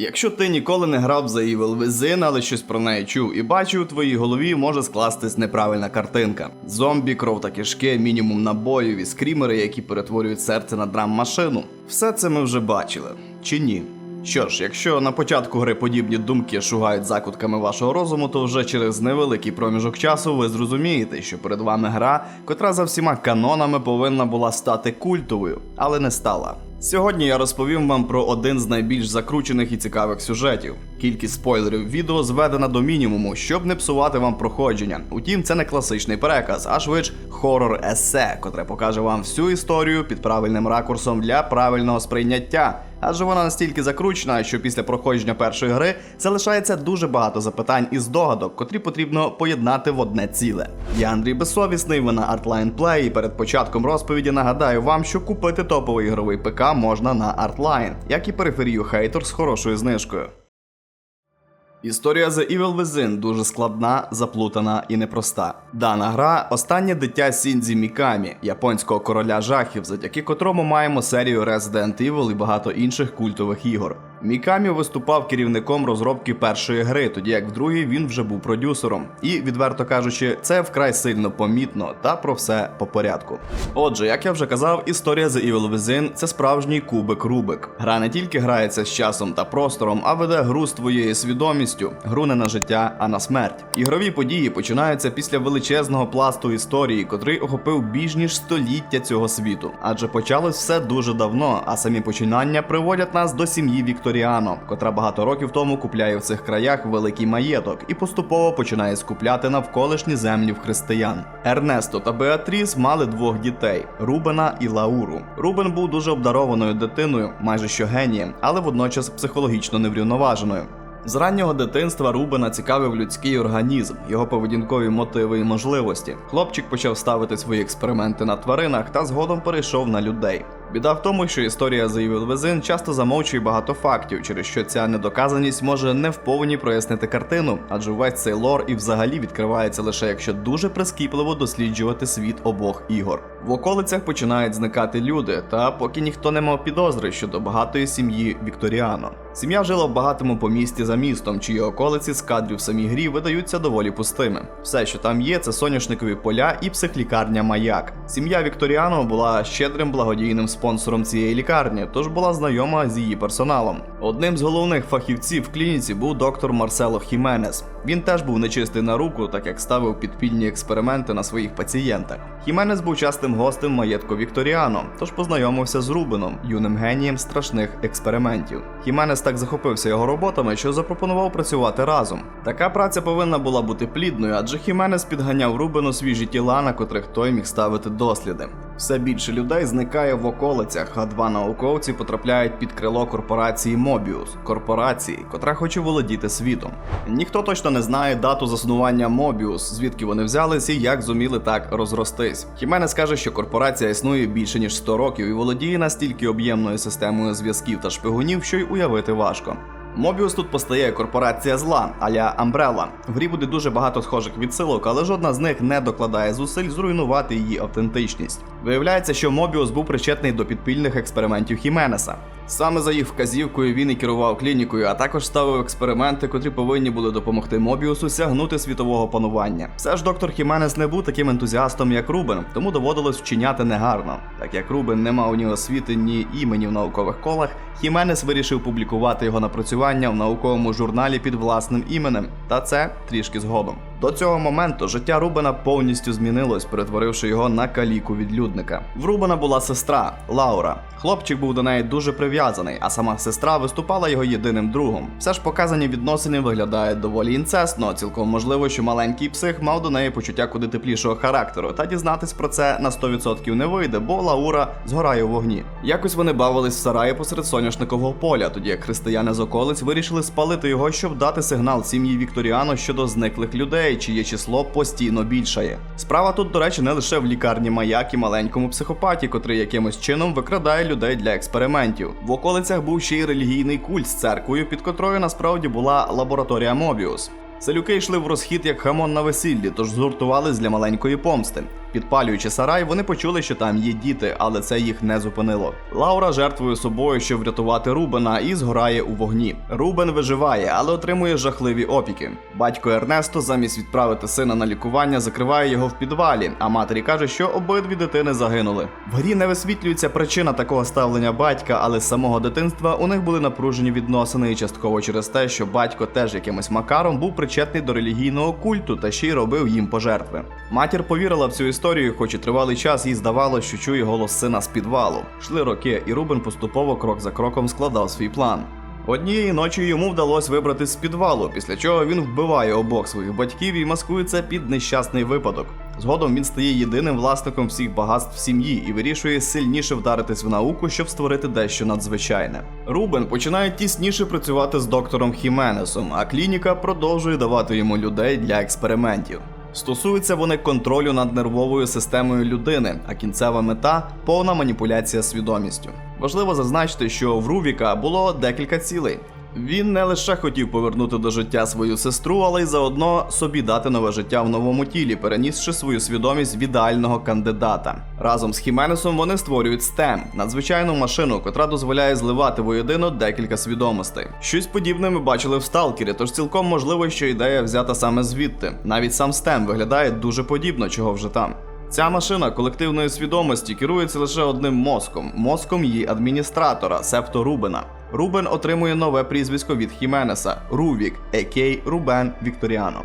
Якщо ти ніколи не грав за Evil Within, але щось про неї чув і бачив, у твоїй голові може скластись неправильна картинка. Зомбі, кров та кишки, мінімум набоїв і скрімери, які перетворюють серце на драм-машину. Все це ми вже бачили. Чи ні? Що ж, якщо на початку гри подібні думки шугають закутками вашого розуму, то вже через невеликий проміжок часу ви зрозумієте, що перед вами гра, котра за всіма канонами повинна була стати культовою, але не стала. Сьогодні я розповім вам про один з найбільш закручених і цікавих сюжетів. Кількість спойлерів відео зведена до мінімуму, щоб не псувати вам проходження. Утім, це не класичний переказ, а швидш хорор есе, котре покаже вам всю історію під правильним ракурсом для правильного сприйняття. Адже вона настільки закручена, що після проходження першої гри залишається дуже багато запитань і здогадок, котрі потрібно поєднати в одне ціле. Я Андрій Безсовісний, ви на Artline Play, і перед початком розповіді нагадаю вам, що купити топовий ігровий ПК можна на Artline, як і периферію Hater з хорошою знижкою. Історія The Evil Within дуже складна, заплутана і непроста. Дана гра останнє дитя Сіндзі Мікамі, японського короля жахів, завдяки котрому маємо серію Resident Evil і багато інших культових ігор. Мікамі виступав керівником розробки першої гри, тоді як в другій він вже був продюсером. І, відверто кажучи, це вкрай сильно помітно та про все по порядку. Отже, як я вже казав, історія The Evil Within – це справжній кубик Рубик. Гра не тільки грається з часом та простором, а веде гру з твоєю свідомістю, гру не на життя, а на смерть. Ігрові події починаються після величезного пласту історії, котрий охопив більш ніж століття цього світу. Адже почалось все дуже давно, а самі починання приводять нас до сім'ї Вікторіано, котра багато років тому купляє в цих краях великий маєток і поступово починає скупляти навколишні землі в християн. Ернесто та Беатріс мали двох дітей Рубена і Лауру. Рубен був дуже обдарованою дитиною, майже що генієм, але водночас психологічно неврівноваженою. З раннього дитинства Рубена цікавив людський організм, його поведінкові мотиви і можливості. Хлопчик почав ставити свої експерименти на тваринах та згодом перейшов на людей. Біда в тому, що історія Evil Within часто замовчує багато фактів, через що ця недоказаність може не вповні прояснити картину, адже весь цей лор і взагалі відкривається лише якщо дуже прискіпливо досліджувати світ обох ігор. В околицях починають зникати люди, та поки ніхто не мав підозри щодо багатої сім'ї Вікторіано. Сім'я жила в багатому помісті за містом, чиї околиці з кадрів в самій грі видаються доволі пустими. Все, що там є, це соняшникові поля і психлікарня Маяк. Сім'я Вікторіано була щедрим благодійним спонсором цієї лікарні, тож була знайома з її персоналом. Одним з головних фахівців в клініці був доктор Марсело Хіменес. Він теж був нечистий на руку, так як ставив підпільні експерименти на своїх пацієнтах. Хіменес був частим гостем маєтку Вікторіано, тож познайомився з Рубином, юним генієм страшних експериментів. Хіменес так захопився його роботами, що запропонував працювати разом. Така праця повинна була бути плідною, адже Хіменес підганяв Рубину свіжі тіла, на котрих той міг ставити досліди. Все більше людей зникає в околицях, а два науковці потрапляють під крило корпорації Mobius, корпорації, котра хоче володіти світом. Ніхто точно не знає дату заснування Mobius, звідки вони взялись і як зуміли так розростись. Хіменес каже, що корпорація існує більше ніж 100 років і володіє настільки об'ємною системою зв'язків та шпигунів, що й уявити важко. Мобіус тут постає корпорація зла, аля Umbrella. В грі буде дуже багато схожих відсилок, але жодна з них не докладає зусиль зруйнувати її автентичність. Виявляється, що Мобіус був причетний до підпільних експериментів Хіменеса. Саме за їх вказівкою він і керував клінікою, а також ставив експерименти, котрі повинні були допомогти Мобіусу сягнути світового панування. Все ж доктор Хіменес не був таким ентузіастом, як Рубен, тому доводилось вчиняти негарно. Так як Рубен не мав ні освіти, ні імені в наукових колах, Хіменес вирішив публікувати його напрацювання в науковому журналі під власним іменем, та це трішки згодом. До цього моменту життя Рубена повністю змінилось, перетворивши його на каліку відлюдника. В Рубена була сестра Лаура. Хлопчик був до неї дуже прив'язаний, а сама сестра виступала його єдиним другом. Все ж показані відносини виглядають доволі інцесно. Цілком можливо, що маленький псих мав до неї почуття куди теплішого характеру, та дізнатись про це на 100% не вийде, бо Лаура згорає у вогні. Якось вони бавились в сараї посеред соняшникового поля, тоді як християни з околиць вирішили спалити його, щоб дати сигнал сім'ї Вікторіано щодо зниклих людей, чиє число постійно більшає. Справа тут, до речі, не лише в лікарні маяк і маленькому психопаті, котрий якимось чином викрадає людей для експериментів. В околицях був ще й релігійний культ з церквою, під котрою насправді була лабораторія Мобіус. Селюки йшли в розхід як хамон на весіллі, тож згуртувались для маленької помсти. Підпалюючи сарай, вони почули, що там є діти, але це їх не зупинило. Лаура жертвує собою, щоб врятувати Рубена, і згорає у вогні. Рубен виживає, але отримує жахливі опіки. Батько Ернесто, замість відправити сина на лікування, закриває його в підвалі, а матері каже, що обидві дитини загинули. В грі не висвітлюється причина такого ставлення батька, але з самого дитинства у них були напружені відносини, і частково через те, що батько теж якимось макаром був причетний до релігійного культу та ще й робив їм пожертви. Матір повірила в цю історію, хоч і тривалий час їй здавалося, що чує голос сина з підвалу. Шли роки, і Рубен поступово крок за кроком складав свій план. Однієї ночі йому вдалося вибратись з підвалу, після чого він вбиває обох своїх батьків і маскується під нещасний випадок. Згодом він стає єдиним власником всіх багатств сім'ї і вирішує сильніше вдаритись в науку, щоб створити дещо надзвичайне. Рубен починає тісніше працювати з доктором Хіменесом, а клініка продовжує давати йому людей для експериментів. Стосуються вони контролю над нервовою системою людини, а кінцева мета повна маніпуляція свідомістю. Важливо зазначити, що в Рувіка було декілька цілей. Він не лише хотів повернути до життя свою сестру, але й заодно собі дати нове життя в новому тілі, перенісши свою свідомість в ідеального кандидата. Разом з Хіменесом вони створюють STEM – надзвичайну машину, котра дозволяє зливати воєдино декілька свідомостей. Щось подібне ми бачили в Сталкері, тож цілком можливо, що ідея взята саме звідти. Навіть сам STEM виглядає дуже подібно, чого вже там. Ця машина колективної свідомості керується лише одним мозком мозком її адміністратора, септо Рубена. Рубен отримує нове прізвисько від Хіменеса Рувік, екей Рубен Вікторіано.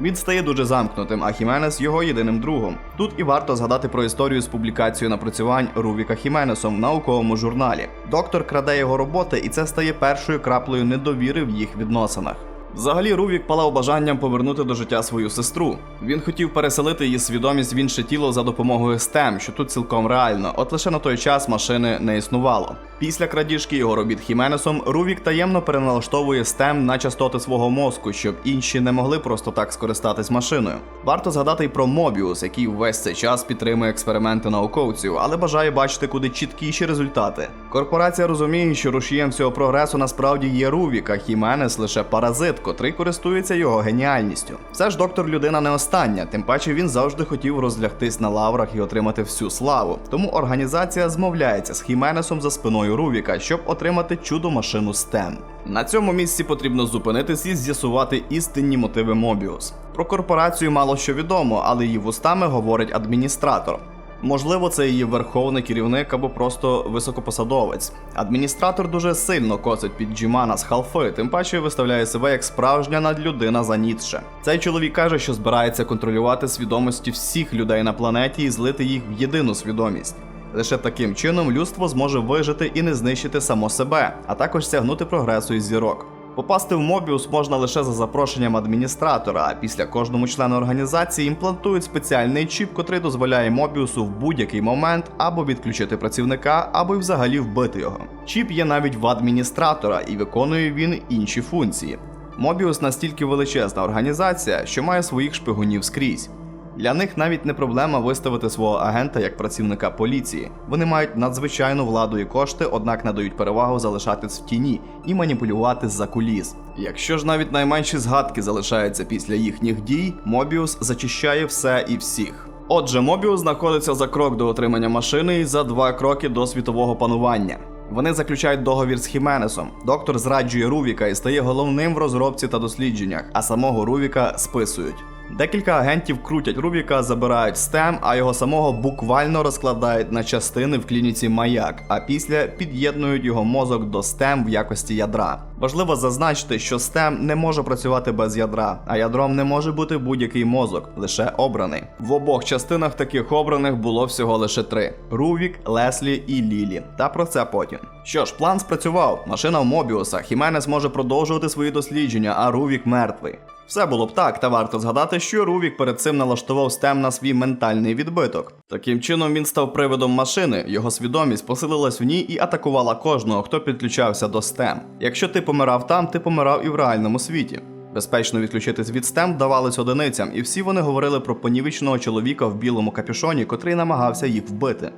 Він стає дуже замкнутим, а Хіменес його єдиним другом. Тут і варто згадати про історію з публікацією напрацювань Рувіка Хіменесом в науковому журналі. Доктор краде його роботи, і це стає першою краплею недовіри в їх відносинах. Взагалі, Рувік палав бажанням повернути до життя свою сестру. Він хотів переселити її свідомість в інше тіло за допомогою STEM, що тут цілком реально, от лише на той час машини не існувало. Після крадіжки його робіт Хіменесом Рувік таємно переналаштовує STEM на частоти свого мозку, щоб інші не могли просто так скористатись машиною. Варто згадати й про Мобіус, який весь цей час підтримує експерименти науковців, але бажає бачити куди чіткіші результати. Корпорація розуміє, що рушієм всього прогресу насправді є Рувік, а Хіменес лише паразит, котрий користується його геніальністю. Все ж доктор людина не остання, тим паче він завжди хотів розлягтись на лаврах і отримати всю славу. Тому організація змовляється з Хіменесом за спиною Рувіка, щоб отримати чудо машину STEM. На цьому місці потрібно зупинитись і з'ясувати істинні мотиви Мобіус. Про корпорацію мало що відомо, але її вустами говорить адміністратор. Можливо, це її верховний керівник або просто високопосадовець. Адміністратор дуже сильно косить під Джімана з халфи, тим паче виставляє себе як справжня надлюдина за Ніцше. Цей чоловік каже, що збирається контролювати свідомості всіх людей на планеті і злити їх в єдину свідомість. Лише таким чином людство зможе вижити і не знищити само себе, а також сягнути прогресу із зірок. Попасти в Мобіус можна лише за запрошенням адміністратора, а після кожному члену організації імплантують спеціальний чіп, котрий дозволяє Мобіусу в будь-який момент або відключити працівника, або й взагалі вбити його. Чіп є навіть в адміністратора і виконує він інші функції. Мобіус настільки величезна організація, що має своїх шпигунів скрізь. Для них навіть не проблема виставити свого агента як працівника поліції. Вони мають надзвичайну владу і кошти, однак надають перевагу залишатись в тіні і маніпулювати з-за куліс. Якщо ж навіть найменші згадки залишаються після їхніх дій, Мобіус зачищає все і всіх. Отже, Мобіус знаходиться за крок до отримання машини і за два кроки до світового панування. Вони заключають договір з Хіменесом. Доктор зраджує Рувіка і стає головним в розробці та дослідженнях, а самого Рувіка списують. Декілька агентів крутять Рубіка, забирають STEM, а його самого буквально розкладають на частини в клініці Маяк, а після під'єднують його мозок до STEM в якості ядра. Важливо зазначити, що STEM не може працювати без ядра, а ядром не може бути будь-який мозок, лише обраний. В обох частинах таких обраних було всього лише три: Рувік, Леслі і Лілі. Та про це потім. Що ж, план спрацював. Машина в Мобіуса. Хіменес може продовжувати свої дослідження, а Рувік мертвий. Все було б так, та варто згадати, що Рувік перед цим налаштував стем на свій ментальний відбиток. Таким чином він став привидом машини, його свідомість посилилась в ній і атакувала кожного, хто підключався до стем. Якщо ти помирав там, ти помирав і в реальному світі. Безпечно відключитись від стем вдавалось одиницям, і всі вони говорили про понівечного чоловіка в білому капюшоні, котрий намагався їх вбити.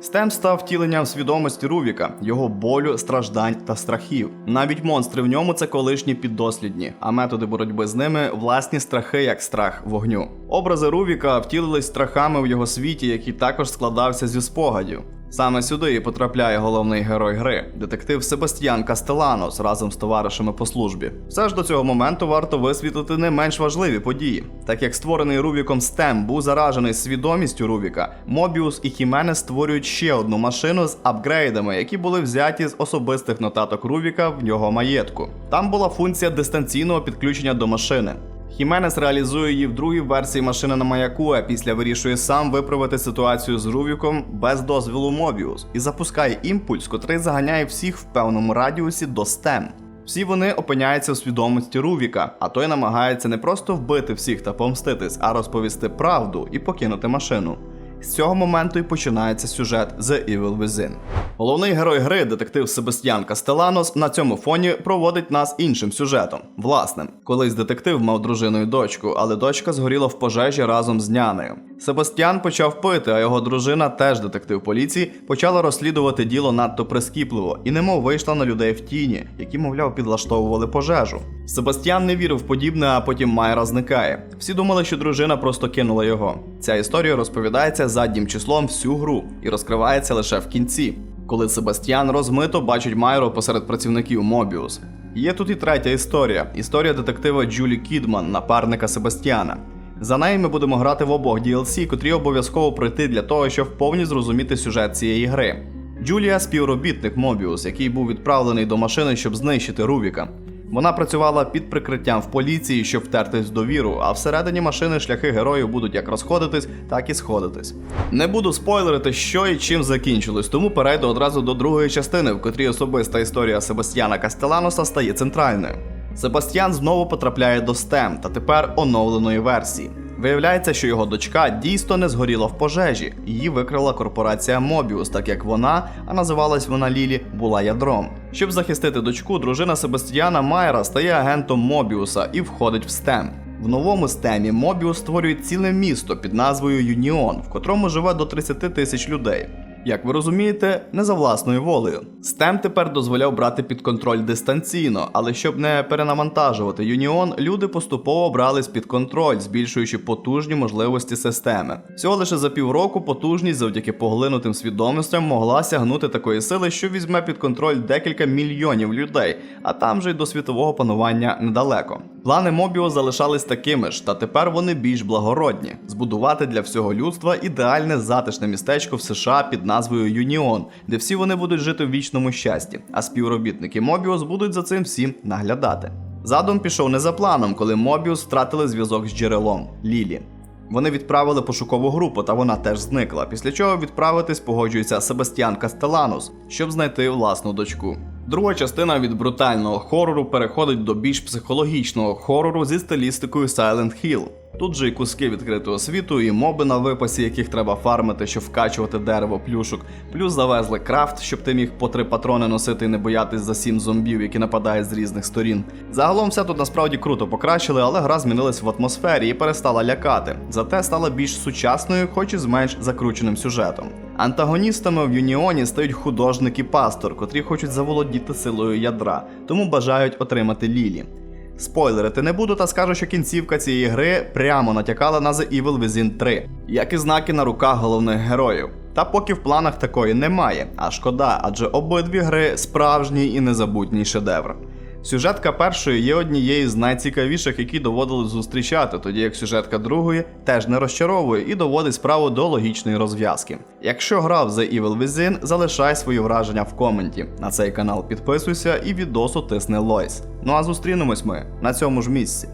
Стем став втіленням свідомості Рувіка, його болю, страждань та страхів. Навіть монстри в ньому це колишні піддослідні, а методи боротьби з ними власні страхи, як страх вогню. Образи Рувіка втілились страхами в його світі, який також складався зі спогадів. Саме сюди і потрапляє головний герой гри детектив Себастьян Кастеланос разом з товаришами по службі. Все ж до цього моменту варто висвітлити не менш важливі події. Так як створений Рубіком Стем був заражений свідомістю Рубіка, Мобіус і Хіменес створюють ще одну машину з апгрейдами, які були взяті з особистих нотаток Рубіка в його маєтку. Там була функція дистанційного підключення до машини. Хіменес реалізує її в другій версії машини на маяку, а після вирішує сам виправити ситуацію з Рувіком без дозволу Мобіус і запускає імпульс, котрий заганяє всіх в певному радіусі до стен. Всі вони опиняються в свідомості Рувіка, а той намагається не просто вбити всіх та помститись, а розповісти правду і покинути машину. З цього моменту і починається сюжет The Evil Within. Головний герой гри, детектив Себастьян Кастеланос, на цьому фоні проводить нас іншим сюжетом. Власним, колись детектив мав дружину і дочку, але дочка згоріла в пожежі разом з нянею. Себастьян почав пити, а його дружина, теж детектив поліції, почала розслідувати діло надто прискіпливо і немов вийшла на людей в тіні, які, мовляв, підлаштовували пожежу. Себастьян не вірив в подібне, а потім Майра зникає. Всі думали, що дружина просто кинула його. Ця історія розповідається заднім числом всю гру і розкривається лише в кінці, коли Себастьян розмито бачить Майру посеред працівників Мобіус. Є тут і третя історія історія детектива Джулі Кідман, напарника Себастьяна. За нею ми будемо грати в обох DLC, котрі обов'язково пройти для того, щоб повні зрозуміти сюжет цієї гри. Джулія співробітник Мобіус, який був відправлений до машини, щоб знищити Рувіка. Вона працювала під прикриттям в поліції, щоб втертись в довіру, а всередині машини шляхи героїв будуть як розходитись, так і сходитись. Не буду спойлерити, що і чим закінчилось, тому перейду одразу до другої частини, в котрій особиста історія Себастьяна Кастеланоса стає центральною. Себастьян знову потрапляє до STEM та тепер оновленої версії. Виявляється, що його дочка дійсно не згоріла в пожежі. Її викрила корпорація Мобіус, так як вона, а називалась вона Лілі, була ядром. Щоб захистити дочку, дружина Себастьяна Майера стає агентом Мобіуса і входить в STEM. В новому стемі Мобіус створює ціле місто під назвою Юніон, в котрому живе до 30 тисяч людей. Як ви розумієте, не за власною волею. STEM тепер дозволяв брати під контроль дистанційно, але щоб не перенавантажувати Юніон, люди поступово брались під контроль, збільшуючи потужні можливості системи. Всього лише за півроку потужність завдяки поглинутим свідомостям могла сягнути такої сили, що візьме під контроль декілька мільйонів людей, а там же й до світового панування недалеко. Плани Мобіо залишались такими ж, та тепер вони більш благородні: збудувати для всього людства ідеальне затишне містечко в США під назвою Юніон, де всі вони будуть жити в вічному щасті, а співробітники Мобіус будуть за цим всім наглядати. Задум пішов не за планом, коли Мобіус втратили зв'язок з джерелом Лілі. Вони відправили пошукову групу, та вона теж зникла. Після чого відправитись погоджується Себастьян Кастеланус, щоб знайти власну дочку. Друга частина від брутального хорору переходить до більш психологічного хорору зі стилістикою Silent Hill. Тут же і куски відкритого світу, і моби на випасі, яких треба фармити, щоб вкачувати дерево плюшок. Плюс завезли крафт, щоб ти міг по три патрони носити і не боятись за сім зомбів, які нападають з різних сторін. Загалом все тут насправді круто покращили, але гра змінилась в атмосфері і перестала лякати. Зате стала більш сучасною, хоч і з менш закрученим сюжетом. Антагоністами в Юніоні стають художник і пастор, котрі хочуть заволодіти силою ядра, тому бажають отримати Лілі. Спойлерити не буду та скажу, що кінцівка цієї гри прямо натякала на The Evil Within 3, як і знаки на руках головних героїв. Та поки в планах такої немає, а шкода, адже обидві гри справжній і незабутній шедевр. Сюжетка першої є однією з найцікавіших, які доводилось зустрічати, тоді як сюжетка другої теж не розчаровує і доводить справу до логічної розв'язки. Якщо грав The Evil Within, залишай свої враження в коменті. На цей канал підписуйся і відосу тисни лойс. Ну а зустрінемось ми на цьому ж місці.